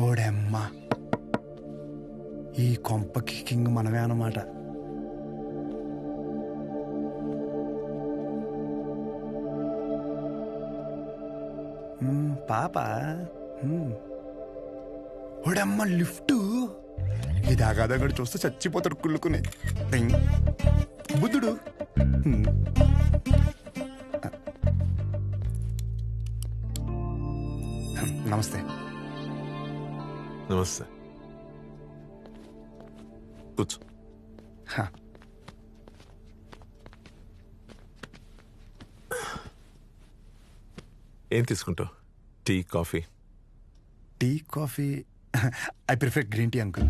ఓడమ్మా. ఈ కొంపకి కింగ్ మనమే అన్నమాట. పాప. ఓడమ్మ లిఫ్ట్. ఇది ఆగాదగడు చూస్తే చచ్చిపోతాడు కుళ్ళుకుని. బుద్ధుడు. నమస్తే. నమస్తే. కూర్చో. హ. ఏం తీసుకుంటావు? Tea coffee? Tea coffee. I prefer green tea uncle.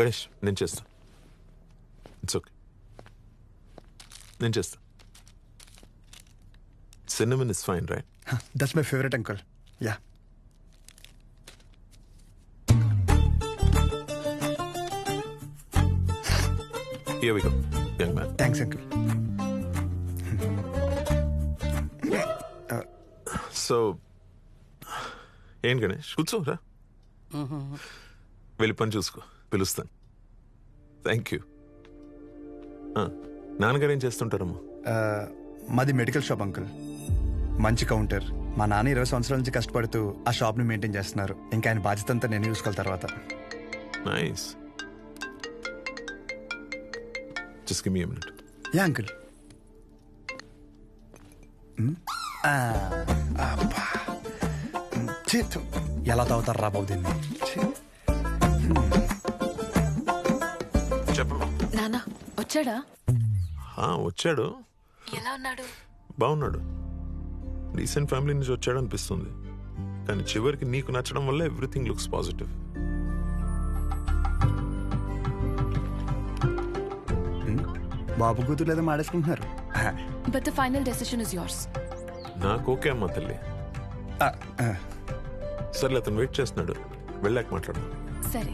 Ganesh నేను చేస్తా. ఇట్స్ ఓకే నేను చేస్తా. Cinnamon is fine right that's my favourite uncle yeah here we go young man thanks uncle so ఏం గణేష్? కూర్చోరా వెళ్ళి పని చూసుకో పిలుస్తాను. థ్యాంక్ యూ నాన్నగారు ఏం చేస్తుంటారమ్మా? మాది మెడికల్ షాప్ అంకుల్. మంచి కౌంటర్. మా నాన్న ఇరవై సంవత్సరాల నుంచి కష్టపడుతూ ఆ షాప్ని మెయింటైన్ చేస్తున్నారు. ఇంకా ఆయన బాధ్యత అంతా నేను చూసుకోవాలి తర్వాత. Nice just give me minute yeah uncle. చేతు ఎలా తాగుతారు రా బాబు దీన్ని? నానా వచ్చాడా? వచ్చాడు. ఎలా ఉన్నాడు? బాగున్నాడు. రీసెంట్ ఫ్యామిలీ నుంచి వచ్చాడు అనిపిస్తుంది కానీ చివరికి నీకు నచ్చడం వల్ల ఎవ్రీథింగ్ లుక్స్ పాజిటివ్. బాబు కూతురు లేదా మాడేసుకుంటున్నారు? But the final decision is yours నాకు ఓకే అమ్మా తల్లి. సర్లే అతను వెయిట్ చేస్తున్నాడు. వెళ్ళాక మాట్లాడు సరే.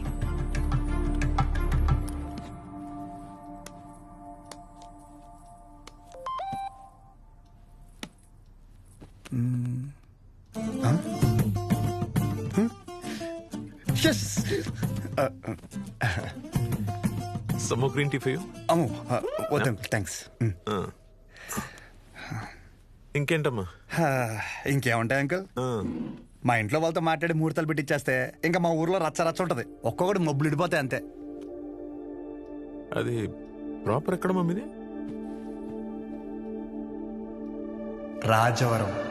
ఆ, ఆ, సమ్మో గ్రీన్ టీ ఫర్ యూ అమ్మో వద్దు థ్యాంక్స్. ఇంకేంటమ్మా? ఇంకేముంటాయి అంకుల్? ఆ, మా ఇంట్లో వాళ్ళతో మాట్లాడి ముహూర్తాలు పెట్టిచ్చేస్తే ఇంకా మా ఊర్లో రచ్చ రచ్చ ఉంటది. ఒక్కొక్కటి మబ్బులు ఇడిపోతాయి అంతే. అది ప్రాపర్ ఎక్కడ మమ్మీది రాజవరం.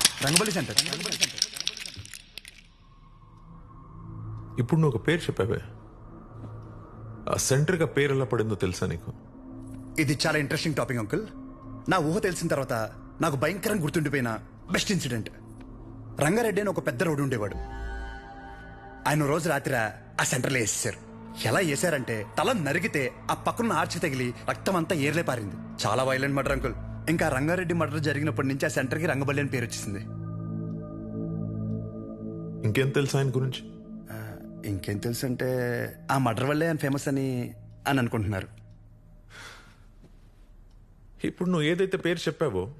రంగబలి సెంటర్. ఇప్పుడు నువ్వు ఒక పేరు చెప్పావే. ఆ సెంటర్గా పేరు ఎలా పడిందో తెలుసా నీకు? ఇది చాలా ఇంట్రెస్టింగ్ టాపిక్ అంకుల్ నా ఊహ తెలిసిన తర్వాత నాకు భయంకరంగా గుర్తుండిపోయిన బెస్ట్ ఇన్సిడెంట్ రంగారెడ్డి అని ఒక పెద్ద రోడ్డు ఉండేవాడు. ఆయన రోజు రాత్రి ఆ సెంటర్లో వేసేసారు ఎలా వేసారంటే తల నరిగితే ఆ పక్కన ఆర్చి తగిలి రక్తం అంతా ఏర్లే పారింది. చాలా వైలెంట్ మర్డర్ అంకుల్ ఇంకా రంగారెడ్డి మర్డర్ జరిగినప్పటి నుంచి ఆ సెంటర్కి రంగబల్లి అని పేరు వచ్చేసింది. ఇంకేం తెలుసా ఆయన గురించి? ఇంకేం తెలుసు అంటే ఆ మర్డర్ వల్లే ఆయన ఫేమస్ అని అని అనుకుంటున్నారు. ఇప్పుడు నువ్వు ఏదైతే పేరు చెప్పావో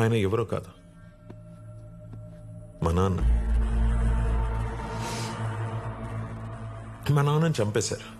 ఆయన ఎవరో కాదు. మా నాన్న. మా నాన్నని చంపేశారు.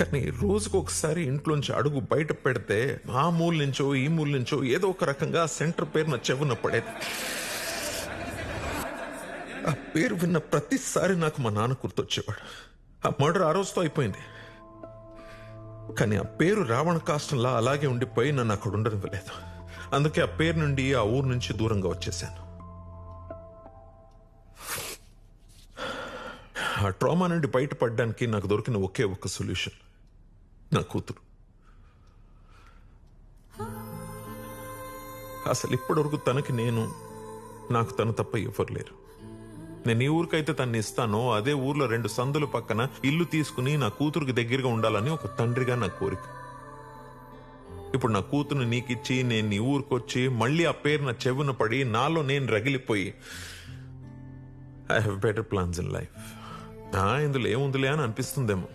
కానీ రోజుకు ఒకసారి ఇంట్లోంచి అడుగు బయట పెడితే ఆ మూల నుంచో ఈ మూల నుంచో ఏదో ఒక రకంగా సెంటర్ పేరు నా చెవున పడేది. ఆ పేరు విన్న ప్రతిసారి నాకు మా నాన్న గుర్తొచ్చేవాడు. ఆ మర్డర్ ఆ రోజుతో అయిపోయింది. కానీ ఆ పేరు రావణ కాష్టంలా అలాగే ఉండిపోయి నన్ను అక్కడ ఉండనివ్వలేదు. అందుకే ఆ పేరు నుండి ఆ ఊరు నుంచి దూరంగా వచ్చేసాను ఆ ట్రామా నుండి బయటపడడానికి నాకు దొరికిన ఒకే ఒక సొల్యూషన్. నా కూతురు. అసలు ఇప్పటివరకు తనకి నేను నాకు తను తప్ప ఎవరు లేరు. నేను ఈ ఊరికైతే తన్ని ఇస్తానో అదే ఊర్లో రెండు సందుల పక్కన ఇల్లు తీసుకుని నా కూతురుకి దగ్గరగా ఉండాలని ఒక తండ్రిగా నా కోరిక. ఇప్పుడు నా కూతురు నీకిచ్చి నేను నీ ఊరికొచ్చి మళ్ళీ ఆ పేరు నా చెవున పడి నాలో నేను రగిలిపోయి I have better plans in life ఇందులో ఏముందిలే అని అనిపిస్తుందేమో.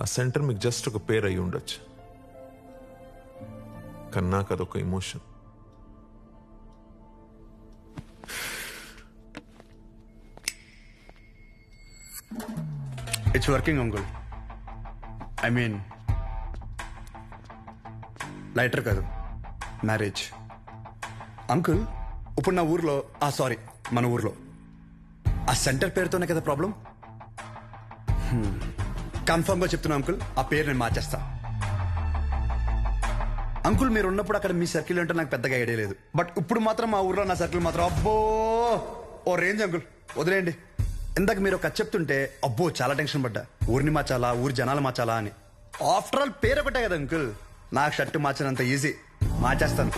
ఆ సెంటర్ మీకు జస్ట్ ఒక పేరు అయి ఉండొచ్చు. కన్నా నాకు అదొక emotion it's working uncle I mean lighter కాదు. మ్యారేజ్ అంకుల్ ఇప్పుడు నా ఊర్లో ఆ సారీ మన ఊర్లో. ఆ సెంటర్ పేరుతోనే కదా ప్రాబ్లం కన్ఫర్మ్గా చెప్తున్నా అంకుల్. ఆ పేరు నేను మార్చేస్తా. అంకుల్ మీరు ఉన్నప్పుడు అక్కడ మీ సర్కిల్ అంటే నాకు పెద్దగా ఐడియా లేదు. బట్ ఇప్పుడు మాత్రం మా ఊర్లో నా సర్కిల్ మాత్రం అబ్బో! ఓ రేంజ్ అంకుల్. వదిలేయండి. ఇందాక మీరు ఒక చెప్తుంటే అబ్బో చాలా టెన్షన్ పడ్డా. ఊరిని మార్చాలా ఊరి జనాలు మార్చాలా అని. ఆఫ్టర్ ఆల్ పేరు ఒకటే కదా అంకుల్. నాకు షర్ట్ మార్చినంత ఈజీ. మార్చేస్తాను.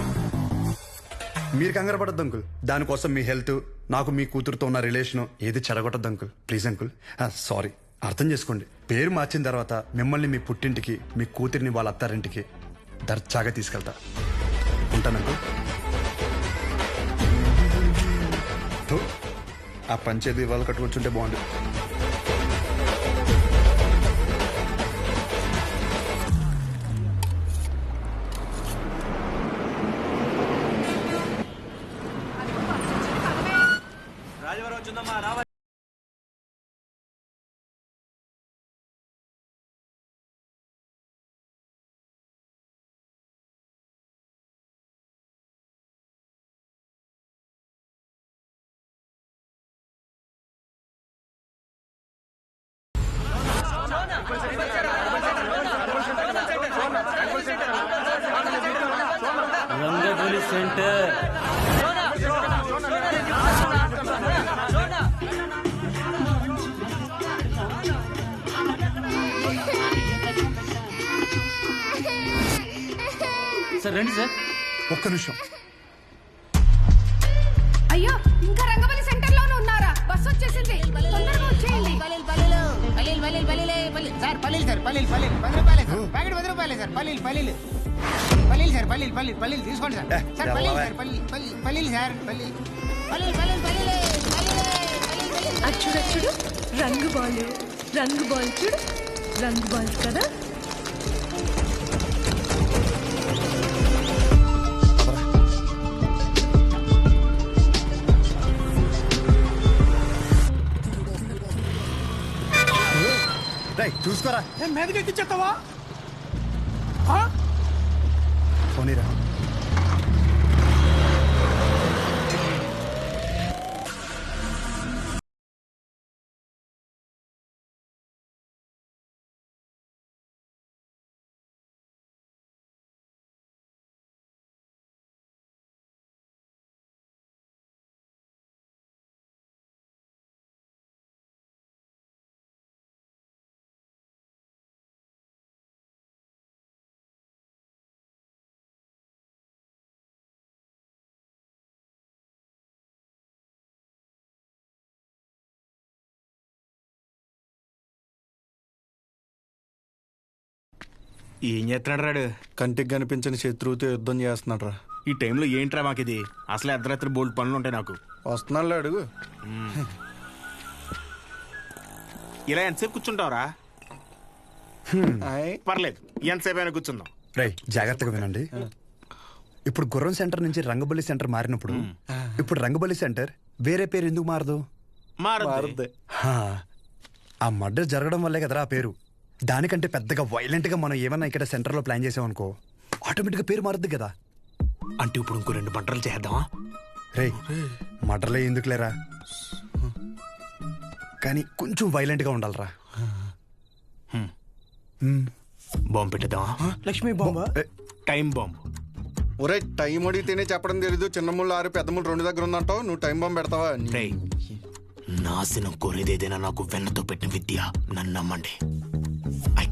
మీరు కంగారు పడద్దు అంకుల్. దానికోసం మీ హెల్త్ నాకు మీ కూతురుతో ఉన్న రిలేషన్ ఏది చెడగొట్టద్దు అంకుల్. Please uncle. సారీ. అర్థం చేసుకోండి. పేరు మార్చిన తర్వాత మిమ్మల్ని మీ పుట్టింటికి మీ కూతురిని వాళ్ళ అత్తారింటికి దర్జాగా తీసుకెళ్తా. ఉంటాను ఆ పంచేది వాళ్ళు కట్టుకొచ్చుంటే బాగుండు. సార్ రండి సార్. ఒక్క నిమిషం. అయ్యో ఇంకా రంగవల్లి సెంటర్లోనే ఉన్నారా? బస్ వచ్చేసింది. తొందరగా వచ్చేయండి. సార్ పల్లీలు సార్ పల్లీలు పల్లీలు పది రూపాయలే సార్. ప్యాకెట్ పది రూపాయలే సార్. పల్లీలు పల్లీలు పల్లీలు సార్ పల్లీలు పల్లీలు పల్లీలు తీసుకోండి సార్. సార్ పల్లీలు? సార్ పల్లీలు పల్లీలు పల్లీలు సార్ పల్లీలు పల్లీలు పల్లీలు పల్లీలు పల్లీలు అది చూడు అది చూడు రంగు బాల్ రంగు బాల్ చూడు. రంగు బాల్ కదా? చూసుకోరా. మీదకి ఎక్కించేస్తావా పోనీరా. ఏం చేస్తున్నాడు? రాడు కంటికి కనిపించని శత్రువుతో యుద్ధం చేస్తున్నాడు రా ఈ టైంలో ఏంట్రా మాకిది? అసలే అర్ధరాత్రి బోల్డ్ పనులు ఉంటాయి నాకు. వస్తున్నాడు అడుగు. ఇలా ఎంతసేపు కూర్చుంటావురా? ఆయ్. పర్లేదు ఎంతసేపు అయినా కూర్చుందాం. రై జాగ్రత్తగా వినండి. ఇప్పుడు గుర్రం సెంటర్ నుంచి రంగబలి సెంటర్ మారినప్పుడు ఇప్పుడు రంగబలి సెంటర్ వేరే పేరు ఎందుకు మారదు? మారద్దు. మారుద్ది. హా, ఆ మర్డర్ జరగడం వల్లే కదరా ఆ పేరు. దానికంటే పెద్దగా వైలెంట్గా మనం ఏమన్నా ఇక్కడ సెంటర్లో ప్లాన్ చేసామనుకో ఆటోమేటిక్గా పేరు మారుద్ది కదా. అంటే ఇప్పుడు ఇంకో రెండు మంటలు చేద్దామా? రే మర్డర్లే ఎందుకు లేరా కానీ కొంచెం వైలెంట్గా ఉండాలిరా. బాంబు పెట్టేద్దామా? లక్ష్మీ బాంబ? Time bomb. ఒరే టైం అడిగితేనే చెప్పడం తెలీదు. చిన్న ముళ్ళు ఆరు పెద్ద ముళ్ళు రెండు దగ్గర ఉందంటావు. నువ్వు టైం బాంబు పెడతావా నాశనం కోరేదేదైనా నాకు వెన్నతో పెట్టిన విద్య. నన్ను నమ్మండి.